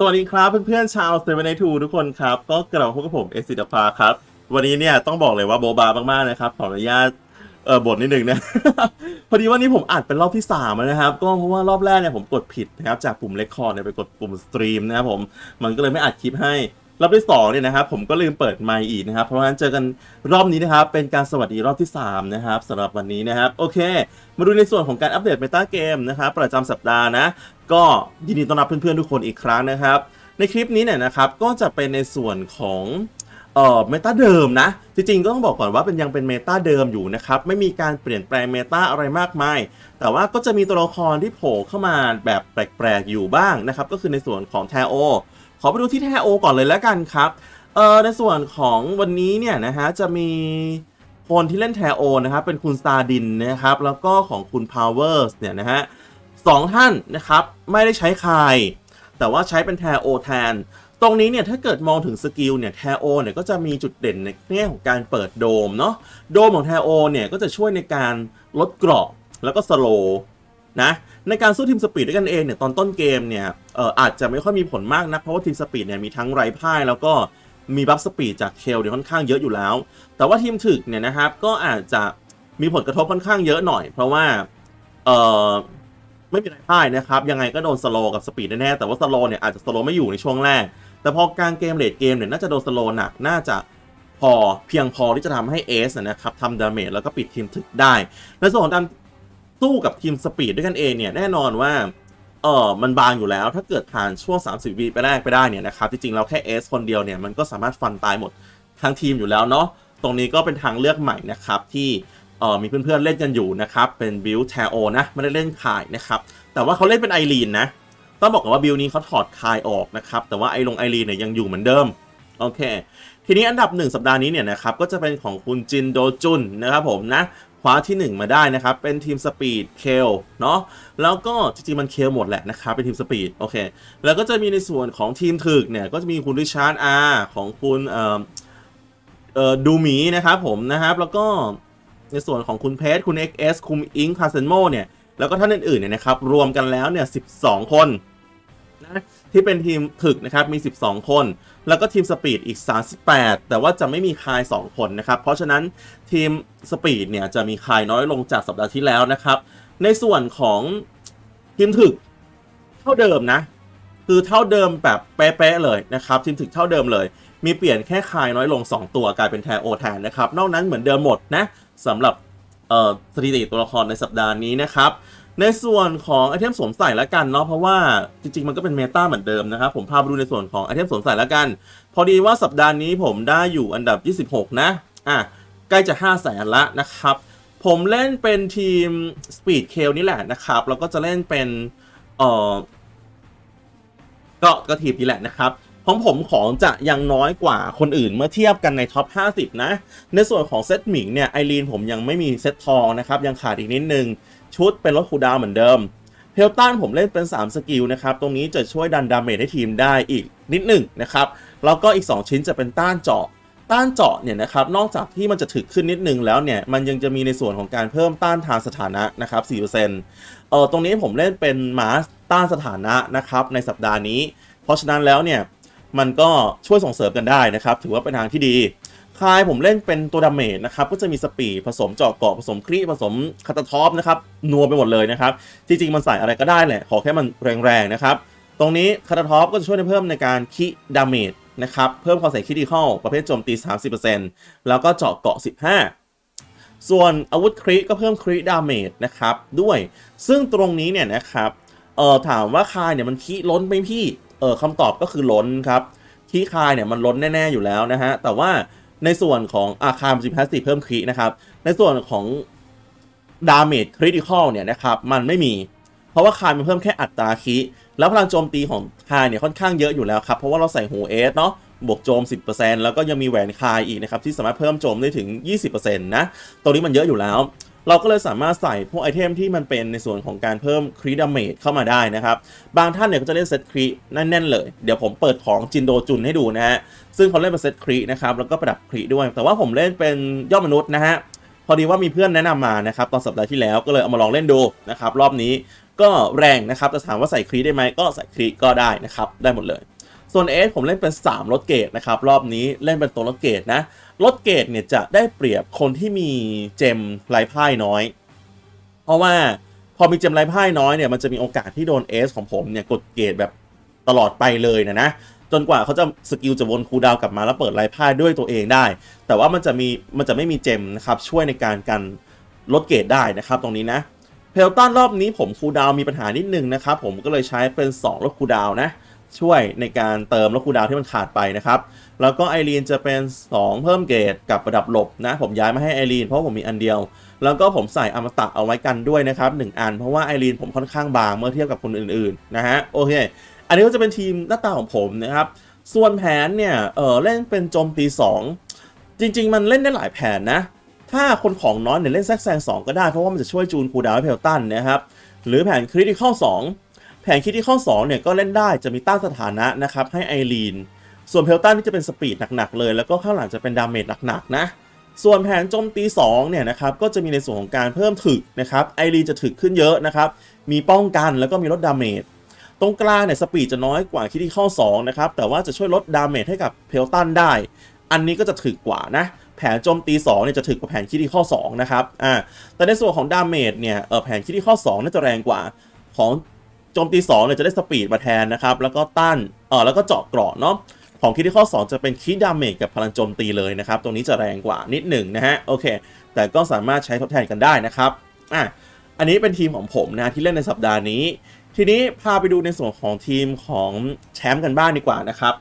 สวัสดีครับเพื่อนๆชาวเซเว่นไทูทุกคนครับ ก็กลับมาพบกับผมเอซิดภาครับ วันนี้เนี่ยต้องบอกเลยว่าโบบามากๆนะครับ ขออนุญาตเออบทนิดนึงนะ พอดีวันนี้ผมอัดเป็นรอบที่3แล้วนะครับ ก็เพราะว่ารอบแรกเนี่ยผมกดผิดนะครับ จากปุ่มเลคคอร์ดเนี่ยไปกดปุ่มสตรีมนะครับผมมันก็เลยไม่อัดคลิปให้ รอบที่2เนี่ยนะครับผมก็ลืมเปิดไมค์อีกนะครับ เพราะฉะนั้นเจอกันรอบนี้นะครับ เป็นการสวัสดีรอบที่สามนะครับสำหรับวันนี้นะครับ โอเค มาดูในส่วนของการอัปเดตเมตาเกมนะครับ ประจำสัปดาห์นะ ก็ยินดีต้อนรับเพื่อนๆทุกคนอีกครั้งนะครับ ในคลิปนี้เนี่ยนะครับก็จะเป็นในส่วนของเอ่อเมตาเดิมนะ จริงๆก็ต้องบอกก่อนว่าเป็นยังเป็นเมตาเดิมอยู่นะครับ ไม่มีการเปลี่ยนแปลงเมตาอะไรมากมาย แต่ว่าก็จะมีตัวละครที่โผล่เข้ามาแบบแปลกๆอยู่บ้างนะครับ ก็คือในส่วนของแทโอ อไปดูที่แทโอก่อนเลยแล้วกันครับเออในส่วนของวันนี้เนี่ยนะฮะจะมีคนที่เล่นแทโอนะครับเป็นคุณซาดินนะครับแล้วก็ของคุณพาวเวอร์สเนี่ยนะฮะสองท่านนะครับไม่ได้ใช้คาย แต่ว่าใช้เป็นแทโอแทน ตรงนี้เนี่ยถ้าเกิดมองถึงสกิลเนี่ยแทโอเนี่ยก็จะมีจุดเด่นในแง่ของการเปิดโดมเนาะโดมของแทโอเนี่ยก็จะช่วยในการลดเกราะแล้วก็สโล นะในการสู้ทีมสปีดด้วยกันเองเนี่ยตอนต้นเกมเนี่ยเอ่ออาจจะไม่ค่อยมีผลมากนะเพราะว่าทีมสปีดเนี่ยมีทั้งไรพ่ายแล้วก็มีบัฟสปีดจากเคลเนี่ยค่อนข้างเยอะอยู่แล้ว แต่ว่าทีมถึกเนี่ยนะครับก็อาจจะมีผลกระทบค่อนข้างเยอะหน่อย เพราะว่าเอ่อไม่มีไรพ่ายนะครับยังไงก็โดนสโลกับสปีดแน่แต่ว่าสโลเนี่ยอาจจะสโลไม่อยู่ในช่วงแรก แต่พอกลางเกมเลดเกมเนี่ยน่าจะโดนสโลหนักน่าจะพอเพียงพอที่จะทำให้เอสนะครับทำดาเมจแล้วก็ปิดทีมถึกได้ในส่วนของการ สู้กับทีมสปีดด้วยกันเองเนี่ยแน่นอนว่าเออมันบางอยู่แล้ว ถ้าเกิดผ่านช่วง 30วิไปแรกไปได้เนี่ยนะครับจริงๆเราแค่เอสคนเดียวเนี่ยมันก็สามารถฟันตายหมดทั้งทีมอยู่แล้วเนาะตรงนี้ก็เป็นทางเลือกใหม่นะครับที่เออมีเพื่อนๆเล่นกันอยู่นะครับเป็นบิลแทโอนะไม่ได้เล่นขายนะครับแต่ว่าเขาเล่นเป็นไอรีนนะต้องบอกก่อนว่าบิลนี้เขาถอดคายออกนะครับแต่ว่าไอลงไอรีนเนี่ยยังอยู่เหมือนเดิมโอเคทีนี้อันดับ 1 สัปดาห์นี้เนี่ยนะครับก็จะเป็นของคุณจินโดจุนนะครับผมนะ คว้าที่ 1 มาได้นะครับ เป็นทีมสปีดเคลเนาะแล้วก็จริงๆมันเคลหมดแหละนะครับ เป็นทีมสปีดโอเค แล้วก็จะมีในส่วนของทีมถึกเนี่ย ก็จะมีคุณริชาร์ดอาร์ของคุณเอ่อเอ่อดูหมีนะครับผมนะครับ แล้วก็ในส่วนของคุณเพชรคุณ XS คุณอิงคาเซนโมเนี่ย แล้วก็ท่านอื่นๆเนี่ยนะครับ รวมกันแล้วเนี่ย 12 คน นะที่เป็นทีมถึกนะครับมี 12 คน แล้วก็ทีมสปีดอีก 38 แต่ว่าจะไม่มีคาย 2 คนนะครับ เพราะฉะนั้นทีมสปีดเนี่ยจะมีคายน้อยลงจากสัปดาห์ที่แล้วนะครับ ในส่วนของทีมถึกเท่าเดิมนะ คือเท่าเดิมแบบเป๊ะๆเลยนะครับ ทีมถึกเท่าเดิมเลย มีเปลี่ยนแค่คายน้อยลง 2 ตัวกลายเป็นแทโอแทนนะครับ นอกนั้นเหมือนเดิมหมดนะสำหรับสถิติตัวละครในสัปดาห์นี้นะครับ ในส่วนของไอเทมสวมใส่ล้วกันเนาะเพราะว่าจริงๆ มันก็เป็นเมตาเหมือนเดิมนะครับ ผมพาไปดูในส่วนของไอเทมสวมใส่ล้วกัน พอดีว่าสัปดาห์นี้ผมได้อยู่อันดับ 26 นะอะใกล้จะ5 0 0แสนละนะครับ ผมเล่นเป็นทีม Speed k คลนี่แหละนะครับ แล้วก็จะเล่นเป็นเออก็ก็ทีมนี้แหละนะครับของผมของจะยังน้อยกว่าคนอื่นเมื่อเทียบกันในท็อป 50 นะ ในส่วนของเซตหมิงเนี่ยไอรีนผมยังไม่มีเซตทองนะครับ ยังขาดอีกนิดนึง ชุดเป็นรถคูดาวเหมือนเดิมเพลตันผมเล่นเป็น 3 สกิลนะครับ ตรงนี้จะช่วยดันดาเมจให้ทีมได้อีกนิดหนึ่งนะครับ แล้วก็อีก 2 ชิ้นจะเป็นต้านเจาะ ต้านเจาะเนี่ยนะครับ นอกจากที่มันจะถึกขึ้นนิดนึงแล้วเนี่ย มันยังจะมีในส่วนของการเพิ่มต้านทานสถานะนะครับ 4%เออตรงนี้ผมเล่นเป็นมาสต้านสถานะนะครับในสัปดาห์นี้ เพราะฉะนั้นแล้วเนี่ย มันก็ช่วยส่งเสริมกันได้นะครับ ถือว่าเป็นทางที่ดี คายผมเล่นเป็นตัวดาเมจนะครับก็จะมีสปีดผสมเจาะเกาะผสมครีผสมคาตาท็อปนะครับนัวไปหมดเลยนะครับจริงๆมันใส่อะไรก็ได้แหละ ขอแค่มันแรงๆนะครับตรงนี้คาตาท็อปก็จะช่วยในเพิ่มในการคิดาเมจนะครับเพิ่มความใส่คิดิคอลประเภทโจมตี 30%แล้วก็เจาะเกาะ 15 ส่วนอาวุธคริก็เพิ่มคริดาเมจนะครับด้วยซึ่งตรงนี้เนี่ยนะครับเอ่อถามว่าคายเนี่ยมันคีล้นไหมพี่เออคำตอบก็คือล้นครับคีคายเนี่ยมันล้นแน่ๆอยู่แล้วนะฮะแต่ว่า ในส่วนของอาคารมันจะมีพาสซีเพิ่มคีนะครับ ในส่วนของดาเมจคริติคอลเนี่ยนะครับมันไม่มี เพราะว่าคายมันเพิ่มแค่อัตราคีแล้วพลังโจมตีของคายเนี่ยค่อนข้างเยอะอยู่แล้วครับ เพราะว่าเราใส่หูเอสเนาะบวกโจม 10%แล้วก็ยังมีแหวนคายอีกนะครับที่สามารถเพิ่มโจมได้ถึง 20%นะตัวนี้มันเยอะอยู่แล้ว เราก็เลยสามารถใส่พวกไอเทมที่มันเป็นในส่วนของการเพิ่มครีดาเมจเข้ามาได้นะครับ บางท่านเนี่ยก็จะเล่นเซตครีแน่นๆเลย เดี๋ยวผมเปิดของจินโดจุนให้ดูนะฮะ ซึ่งเขาเล่นเป็นเซตครีนะครับ แล้วก็ประดับครีด้วย แต่ว่าผมเล่นเป็นยอดมนุษย์นะฮะ พอดีว่ามีเพื่อนแนะนำมานะครับตอนสัปดาห์ที่แล้วก็เลยเอามาลองเล่นดูนะครับรอบนี้ก็แรงนะครับแต่ถามว่าใส่ครีได้ไหมก็ใส่ครีก็ได้นะครับได้หมดเลย ส่วนเอสผมเล่นเป็น 3รถเกรดนะครับรอบนี้เล่นเป็นตัวรถเกรดนะ รถเกรดเนี่ยจะได้เปรียบคนที่มีเจมไร้พ่ายน้อย เพราะว่าพอมีเจมไร้พ่ายน้อยเนี่ยมันจะมีโอกาสที่โดนเอสของผมเนี่ยกดเกรดแบบตลอดไปเลยนะนะจนกว่าเขาจะสกิลจะวนคูดาวกลับมาแล้วเปิดไร้พ่ายด้วยตัวเองได้ แต่ว่ามันจะมีมันจะไม่มีเจมนะครับช่วยในการกันลดเกรดได้นะครับตรงนี้นะเพลตันรอบนี้ผมคูดาวมีปัญหานิดนึงนะครับผมก็เลยใช้เป็น2ลดคูดาวนะช่วยในการเติมลดคูดาวที่มันขาดไปนะครับ แล้วก็ไอรีนจะเป็น 2 เพิ่มเกรดกับประดับหลบนะ ผมย้ายมาให้ไอรีนเพราะผมมีอันเดียว แล้วก็ผมใส่อมตะเอาไว้กันด้วยนะครับ1อัน เพราะว่าไอรีนผมค่อนข้างบางเมื่อเทียบกับคนอื่นๆนะฮะโอเค อันนี้ก็จะเป็นทีมหน้าตาของผมนะครับ ส่วนแผนเนี่ยเออเล่นเป็นโจมตี 2 จริง ๆ มันเล่นได้หลายแผนนะ ถ้าคนของน้อยเนี่ยเล่นแซกแซง2 ก็ได้เพราะว่ามันจะช่วยจูนคูดาวให้เพลตันนะครับหรือแผนคริติคอล2แผนคริติคอล2เนี่ยก็เล่นได้จะมีต้านสถานะนะครับให้ไอรีน ส่วนเพลตันนี่จะเป็นสปีดหนักๆเลย แล้วก็ข้างหลังจะเป็นดาเมจหนักๆนะส่วนแผนโจมตี2เนี่ยนะครับก็จะมีในส่วนของการเพิ่มถึกนะครับไอรีจะถึกขึ้นเยอะนะครับมีป้องกันแล้วก็มีลดดาเมจตรงกลางเนี่ยสปีดจะน้อยกว่าคิดที่ข้อ2นะครับแต่ว่าจะช่วยลดดาเมจให้กับเพลตันได้ อันนี้ก็จะถึกกว่านะแผนโจมตี2เนี่ยจะถึกกว่าแผนคิดที่ข้อ2นะครับอ่าแต่ในส่วนของดาเมจเนี่ยเออแผนคิดที่ข้อ2น่าจะแรงกว่าของโจมตี2เนี่ยจะได้สปีดมาแทนนะครับแล้วก็ต้านเออแล้วก็เจาะเกราะเนาะ ของคิดที่ข้อ 2 จะเป็นคิดดาเมจกับพลังโจมตีเลยนะครับ ตรงนี้จะแรงกว่านิดหนึ่งนะฮะโอเค แต่ก็สามารถใช้ทดแทนกันได้นะครับอะอันนี้เป็นทีมของผมนะที่เล่นในสัปดาห์นี้ ทีนี้พาไปดูในส่วนของทีมของแชมป์กันบ้างดีกว่านะครับ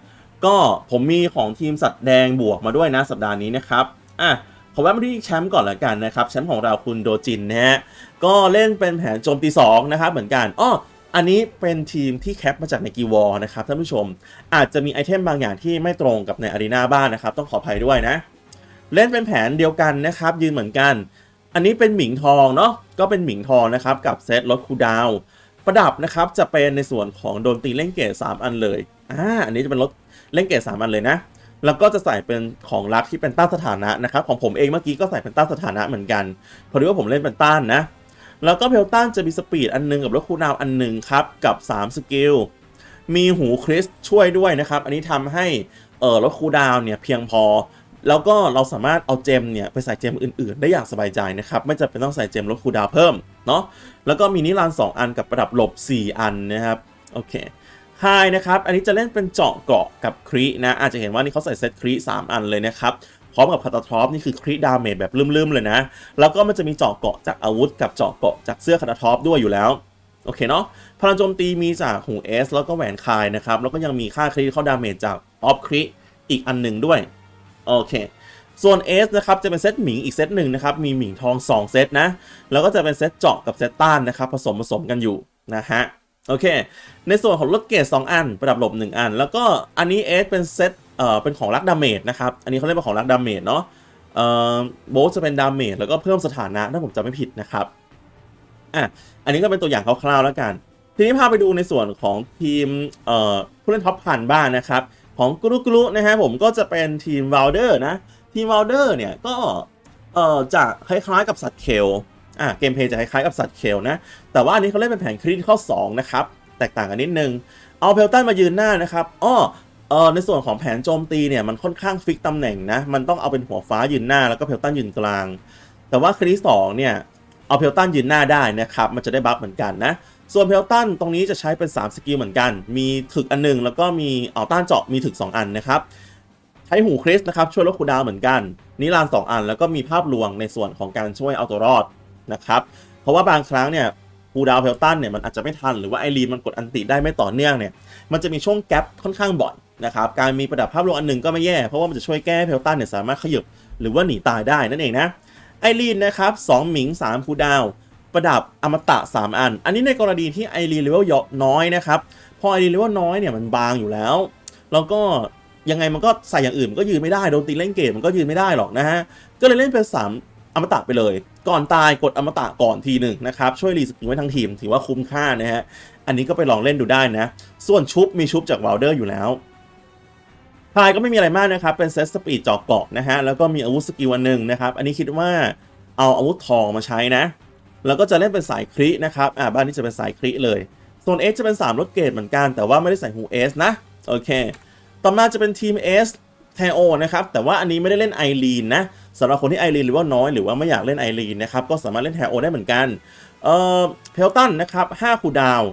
ก็ผมมีของทีมสัตว์แดงบวกมาด้วยนะสัปดาห์นี้นะครับอะขอแวะมาที่แชมป์ก่อนละกันนะครับแชมป์ของเราคุณโดจินนะฮะก็เล่นเป็นแผนโจมตี2นะครับเหมือนกันอ้อ อันนี้เป็นทีมที่แคปมาจากในกีวอนะครับท่านผู้ชม อาจจะมีไอเทมบางอย่างที่ไม่ตรงกับในอารีนาบ้านนะครับ ต้องขออภัยด้วยนะ เล่นเป็นแผนเดียวกันนะครับ ยืนเหมือนกัน อันนี้เป็นหมิงทองเนาะก็เป็นหมิงทองนะครับ กับเซตลดคูดาวประดับนะครับจะเป็นในส่วนของโดนตีเล่นเกต3อันเลยอ่าอันนี้จะเป็นลดเล่นเกต3อันเลยนะ แล้วก็จะใส่เป็นของรักที่เป็นต้านสถานะนะครับของผมเองเมื่อกี้ก็ใส่เป็นต้านสถานะเหมือนกันพอดีว่าผมเล่นเป็นต้านนะ แล้วก็เพลตันจะมีสปีดอันหนึงกับลดคูลดาวอันหนึ่งครับกับ 3 สกิล มีหูคริสช่วยด้วยนะครับ อันนี้ทำให้เออลดคูดาวเนี่ยเพียงพอ แล้วก็เราสามารถเอาเจมเนี่ยไปใส่เจมอื่นๆ ได้อย่างสบายใจนะครับ ไม่จำเป็นต้องใส่เจมลดคูดาวเพิ่มเนาะแล้วก็มีนิรัน2 อันกับประดับหลบ 4 อันนะครับโอเคไฮนะครับ อันนี้จะเล่นเป็นเจาะเกาะกับครีนะ อาจจะเห็นว่านี่เขาใส่เซตครี3 อันเลยนะครับ พร้อมกับคาตาทรอปนี่คือครีดาเมจแบบลืมๆเลยนะ แล้วก็มันจะมีเจาะเกาะจากอาวุธกับเจาะเกาะจากเสื้อคาตาทรอปด้วยอยู่แล้วโอเคเนาะพลังโจมตีมีจากหูเอสแล้วก็แหวนคายนะครับ แล้วก็ยังมีค่าครีเข้าดาเมจจากออฟครีอีกอันหนึ่งด้วย โอเค ส่วน S นะครับ จะเป็นเซตหมิงอีกเซตหนึ่งนะครับ มีหมิงทอง 2 เซตนะ แล้วก็จะเป็นเซตเจาะกับเซตต้านนะครับ ผสมผสมกันอยู่นะฮะ โอเค ในส่วนของรถเกต2อัน ประดับหลบ 1 อัน แล้วก็อันนี้ S เป็นเซต อ่อเป็นของรักดาเมจนะครับ อันนี้เขาเรียกว่าของรักดาเมจเนาะเอ่อโบสจะเป็นดาเมจแล้วก็เพิ่มสถานะถ้าผมจำไม่ผิดนะครับอะอันนี้ก็เป็นตัวอย่างคร่าวๆแล้วกัน ทีนี้พาไปดูในส่วนของทีมเอ่อผู้เล่นท็อปพันบ้างนะครับ ของกรุกรุนะฮะผมก็จะเป็นทีมวอลเดอร์นะ ทีมวอลเดอร์เนี่ยก็เอ่อจะคล้ายๆกับสัตว์เคลอะเกมเพย์จะคล้ายๆกับสัตว์เคลนะ แต่ว่าอันนี้เขาเล่นเป็นแผนคริติคอ2นะครับ แตกต่างกันนิดนึง เอาเพลตันมายืนหน้านะครับอ้อ เออในส่วนของแผนโจมตีเนี่ยมันค่อนข้างฟิกตำแหน่งนะ มันต้องเอาเป็นหัวฟ้ายืนหน้าแล้วก็เพลตันยืนกลาง แต่ว่าคริสสองเนี่ยเอาเพลตันยืนหน้าได้นะครับมันจะได้บัฟเหมือนกันนะส่วนเพลตันตรงนี้จะใช้เป็น 3 สกิลเหมือนกัน มีถึกอันหนึง แล้วก็มีเอาต้านเจาะมีถึก 2 อันนะครับ ใช้หูคริสนะครับช่วยลดคูดาวเหมือนกัน นิรานสองอัน แล้วก็มีภาพลวงในส่วนของการช่วยเอาตัวรอดนะครับ เพราะว่าบางครั้งเนี่ยคูดาวเพลตันเนี่ยมันอาจจะไม่ทันหรือว่าไอรีนมันกดอันติได้ไม่ต่อเนื่องเนี่ยมันจะมีช่วงแกลบค่อนข้างบ่อย นะครับการมีประดับภาพลวงอันหนึ่งก็ไม่แย่เพราะว่ามันจะช่วยแก้เพลตันเนี่ยสามารถขยับหรือว่าหนีตายได้นั่นเองนะไอรีนนะครับ2หมิง3คูดาว ประดับอมตะ 3 อัน อันนี้ในกรณีที่ไอรีนเลเวลน้อยนะครับพอไอรีนเลเวลน้อยเนี่ยมันบางอยู่แล้ว แล้วก็ยังไงมันก็ใส่อย่างอื่นมันก็ยืนไม่ได้โดนตีเล่นเกมมันก็ยืนไม่ได้หรอกนะฮะก็เลยเล่นเป็น3อมตะไปเลย ก่อนตายกดอมตะก่อนทีหนึ่งนะครับช่วยรีสกิลไว้ทั้งทีมถือว่าคุ้มค่านะฮะอันนี้ก็ไปลองเล่นดูได้นะ ส่วนชุบมีชุบจากว i ลเดอร์อยู่แล้ว พายก็ไม่มีอะไรมากนะครับ เป็นเซตสปีดจอกเกาะนะฮะ แล้วก็มีอาวุธสกิลอันหนึ่งนะครับ อันนี้คิดว่าเอาอาวุธทองมาใช้นะ แล้วก็จะเล่นเป็นสายครินะครับ อ่าบ้านนี้จะเป็นสายคริเลยส่วน S จะเป็น 3รถเกรดเหมือนกัน แต่ว่าไม่ได้ใส่หู S นะ โอเค ต่อมาจะเป็นทีม S แทโอนะครับ แต่ว่าอันนี้ไม่ได้เล่นไอรีนนะสำหรับคนที่ไอรีนหรือว่าน้อยหรือว่าไม่อยากเล่นไอรีนนะครับ ก็สามารถเล่นแทโอได้เหมือนกัน เอ่อ เพลตันนะครับ5คูดาว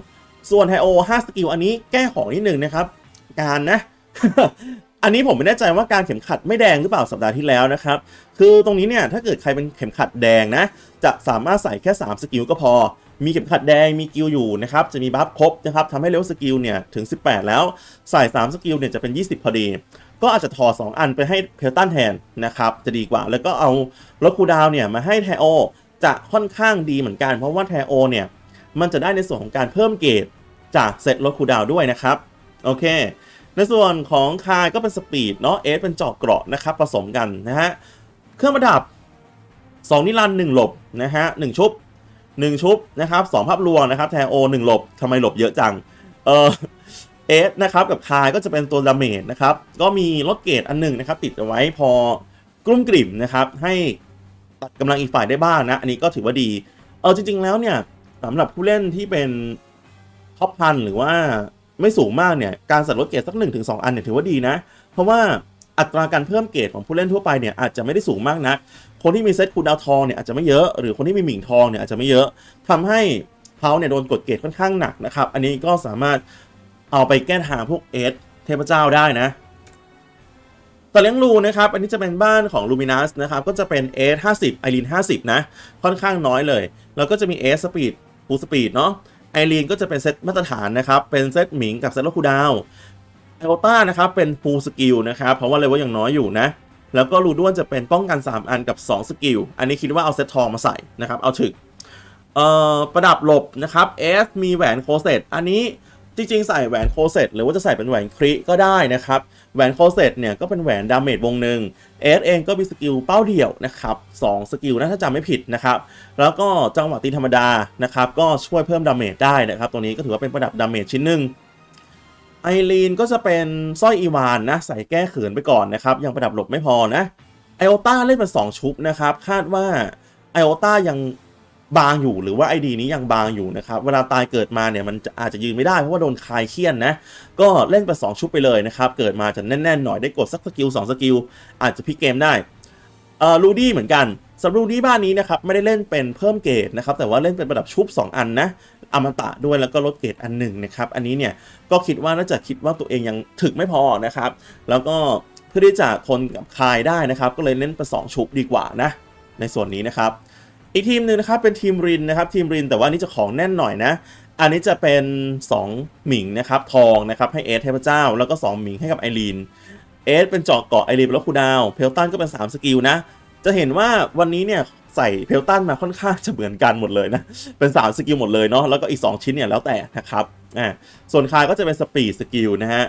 ส่วนไทโอ5สกิลอันนี้แก้ของนิดหนึ่งนะครับ การนะ อันนี้ผมไม่แน่ใจว่าการเข็มขัดไม่แดงหรือเปล่าสัปดาห์ที่แล้วนะครับ คือตรงนี้เนี่ยถ้าเกิดใครเป็นเข็มขัดแดงนะ จะสามารถใส่แค่ 3 สกิลก็พอ มีเข็มขัดแดงมีกิลอยู่นะครับ จะมีบัฟครบนะครับทำให้เลเวลสกิลเนี่ยถึง 18 แล้ว ใส่ 3 สกิลเนี่ยจะเป็น 20 พอดี ก็อาจจะถอด2อันไปให้เพลตันแทนนะครับ จะดีกว่า แล้วก็เอารถคูดาวเนี่ยมาให้ไทโอ จะค่อนข้างดีเหมือนกัน เพราะว่าไทโอเนี่ยมันจะได้ในส่วนของการเพิ่มเกรดจากเซตรถคูดาวด้วยนะครับ โอเค ในส่วนของคายก็เป็นสปีดเนาะเอสเป็นจอกเกราะนะครับผสมกันนะฮะเครื่องประดับ 2 นิรันด์1หลบนะฮะ1ชุบ 1 ชุบนะครับ2ภาพลวงนะครับแทโอ1หลบทำไมหลบเยอะจังเออเอสนะครับกับคายก็จะเป็นตัวดาเมจนะครับก็มีลดเกรดอันหนึ่งนะครับติดเอาไว้พอกลุ้มกลิ่มนะครับให้ตัดกำลังอีกฝ่ายได้บ้างนะ อันนี้ก็ถือว่าดีเออจริง ๆ แล้วเนี่ยสำหรับผู้เล่นที่เป็นท็อปพันหรือว่า ไม่สูงมากเนี่ยการใส่ลดเกรดสัก1นถึงสอันเนี่ยถือว่าดีนะ เพราะว่าอัตราการเพิ่มเกรดของผู้เล่นทั่วไปเนี่ยอาจจะไม่ได้สูงมากนัก คนที่มีเซตคูดาวทองเนี่ยอาจจะไม่เยอะ หรือคนที่มีหมิ่งทองเนี่ยอาจจะไม่เยอะทำให้เขาเนี่ยโดนกดเกรดค่อนข้างหนักนะครับ อันนี้ก็สามารถเอาไปแก้ทาพวกเอสเทพเจ้าได้นะต่อเลี้ยงลูนะครับ อันนี้จะเป็นบ้านของลูมินัสนะครับ ก็จะเป็นเอสห้าสิบไอรีนห้าสิบนะ ค่อนข้างน้อยเลย แล้วก็จะมีเอสสปีดฟูสปีดเนาะ ไอรีนก็จะเป็นเซตมาตรฐานนะครับ เป็นเซตหมิงกับเซตโลคูดาวเอลต้านะครับ เป็นฟูลสกิลนะครับ เพราะว่าเลยว่ายังน้อยอยู่นะ แล้วก็รูด้วนจะเป็นป้องกัน 3 อันกับ 2 สกิล อันนี้คิดว่าเอาเซตทองมาใส่นะครับ เอาถึก เอ่อ ประดับหลบนะครับเอสมีแหวนโคเซตอันนี้ จริงๆ ใส่แหวนโคเซตหรือว่าจะใส่เป็นแหวนคริก็ได้นะครับ แหวนโคเซตเนี่ยก็เป็นแหวนดาเมจวงหนึ่ง S เองก็มีสกิลเป้าเดี่ยวนะครับ2สกิลนะถ้าจำไม่ผิดนะครับ แล้วก็จังหวะตีธรรมดานะครับก็ช่วยเพิ่มดาเมจได้นะครับตรงนี้ก็ถือว่าเป็นประดับดาเมจชิ้นหนึ่งไอรีนก็จะเป็นสร้อยอีวานนะใส่แก้เขินไปก่อนนะครับ ยังประดับหลบไม่พอนะไอโอต้าเล่นเป็น2ชุบนะครับ คาดว่าไอโอต้ายัง บางอยู่หรือว่าไอดีนี้ยังบางอยู่นะครับ เวลาตายเกิดมาเนี่ยมันจะอาจจะยืนไม่ได้เพราะว่าโดนคลายเคียนนะ ก็เล่นไป 2 ชุบไปเลยนะครับ เกิดมาจะแน่นๆหน่อยได้กดสักสกิล2สกิลอาจจะพลิกเกมได้เอ่อรูดี้เหมือนกันสำหรับรูดี้บ้านนี้นะครับไม่ได้เล่นเป็นเพิ่มเกรดนะครับแต่ว่าเล่นเป็นประดับชุบ 2 อันนะอมตะด้วยแล้วก็ลดเกรดอันหนึ่งนะครับอันนี้เนี่ยก็คิดว่าน่าจะคิดว่าตัวเองยังถึกไม่พอนะครับ แล้วก็เพื่อที่จะทนกับคายได้นะครับ ก็เลยเล่นไปสองชุบดีกว่านะในส่วนนี้นะครับ อีกทีมหนึ่งนะครับเป็นทีมรินนะครับทีมรินแต่ว่านี่จะของแน่นหน่อยนะ อันนี้จะเป็น 2 หมิงนะครับทองนะครับให้เอสเทพเจ้า แล้วก็ 2 หมิงให้กับไอรีนเอสเป็นเจาะเกาะไอรีนแล้วคูดาวเพลตันก็เป็น 3 สกิลนะ จะเห็นว่าวันนี้เนี่ยใส่เพลตันมาค่อนข้างจะเหมือนกันหมดเลยนะ เป็น 3 สกิลหมดเลยเนาะแล้วก็อีก 2 ชิ้นเนี่ยแล้วแต่นะครับอ่าส่วนคายก็จะเป็นสปีดสกิลนะฮะ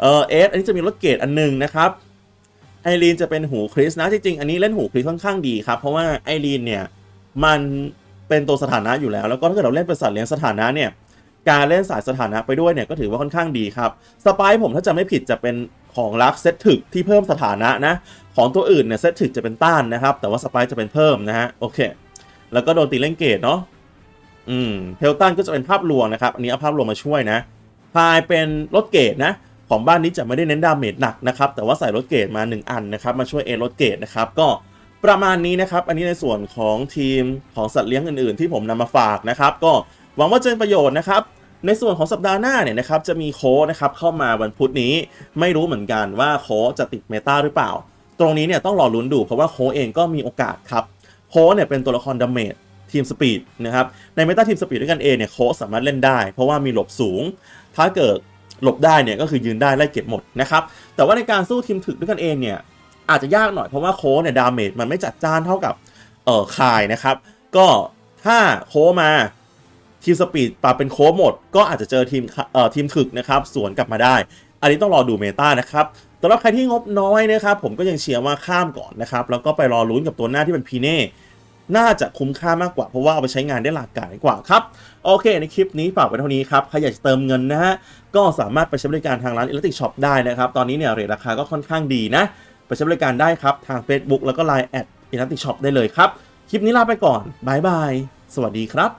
เออเอสอันนี้จะมีรถเกรดอันหนึงนะครับไอรีนจะเป็นหูคริสนะจริงๆอันนี้เล่นหูคริสค่อนข้างดีครับเพราะว่าไอรีนเนี่ย มันเป็นตัวสถานะอยู่แล้ว แล้วก็ถ้าเกิดเราเล่นเป็นสัตว์เลี้ยงสถานะเนี่ยการเล่นสายสถานะไปด้วยเนี่ยก็ถือว่าค่อนข้างดีครับสไปร์ผมถ้าจะไม่ผิดจะเป็นของรักเซตถึกที่เพิ่มสถานะนะของตัวอื่นเนี่ยเซตถึกจะเป็นต้านนะครับ แต่ว่าสไปร์จะเป็นเพิ่มนะฮะโอเค แล้วก็โดนตีเล่นเกตเนาะอืมเพลตันก็จะเป็นภาพลวงนะครับอันนี้เอาภาพลวงมาช่วยนะพายเป็นรถเกตนะ ของบ้านนี้จะไม่ได้เน้นดาเมจหนักนะครับแต่ว่าใส่รถเกตมา 1 อันนะครับมาช่วยเอรถเกตนะครับก็ ประมาณนี้นะครับ อันนี้ในส่วนของทีมของสัตว์เลี้ยงอื่นๆ ที่ผมนำมาฝากนะครับ ก็หวังว่าจะเป็นประโยชน์นะครับในส่วนของสัปดาห์หน้าเนี่ยนะครับจะมีโค้ดนะครับเข้ามาวันพุธนี้ไม่รู้เหมือนกันว่าโค้ดจะติดเมตาหรือเปล่า ตรงนี้เนี่ยต้องรอลุ้นดูเพราะว่าโค้ดเองก็มีโอกาสครับโค้ดเนี่ยเป็นตัวละครดาเมจทีมสปีดนะครับในเมตาทีมสปีดด้วยกันเองเนี่ยโค้ดสามารถเล่นได้ เพราะว่ามีหลบสูง ถ้าเกิดหลบได้เนี่ยก็คือยืนได้ไล่เก็บหมดนะครับแต่ว่าในการสู้ทีมถึกด้วยกันเองเนี่ย อาจจะยากหน่อยเพราะว่าโค้เนี่ยดาเมจมันไม่จัดจ้านเท่ากับเอ่อคายนะครับ ก็ถ้าโค้มาทีมสปีดปรับเป็นโค้หมด ก็อาจจะเจอทีมเอ่อทีมถึกนะครับสวนกลับมาได้ อันนี้ต้องรอดูเมตานะครับสำหรับใครที่งบน้อยนะครับ ผมก็ยังเชียร์ว่าข้ามก่อนนะครับ แล้วก็ไปรอลุ้นกับตัวหน้าที่เป็นพีเน่น่าจะคุ้มค่ามากกว่า เพราะว่าเอาไปใช้งานได้หลากหลายกว่าครับ โอเค ในคลิปนี้ฝากไว้เท่านี้ครับ ใครอยากจะเติมเงินนะฮะ ก็สามารถไปใช้บริการทางร้าน Electric Shop ได้นะครับ ตอนนี้เนี่ยเรทราคาก็ค่อนข้างดีนะ ไปใช้บริการได้ครับ ทาง Facebook แล้วก็ Line แอด Electric Shop ได้เลยครับ คลิปนี้ลาไปก่อนบายบาย สวัสดีครับ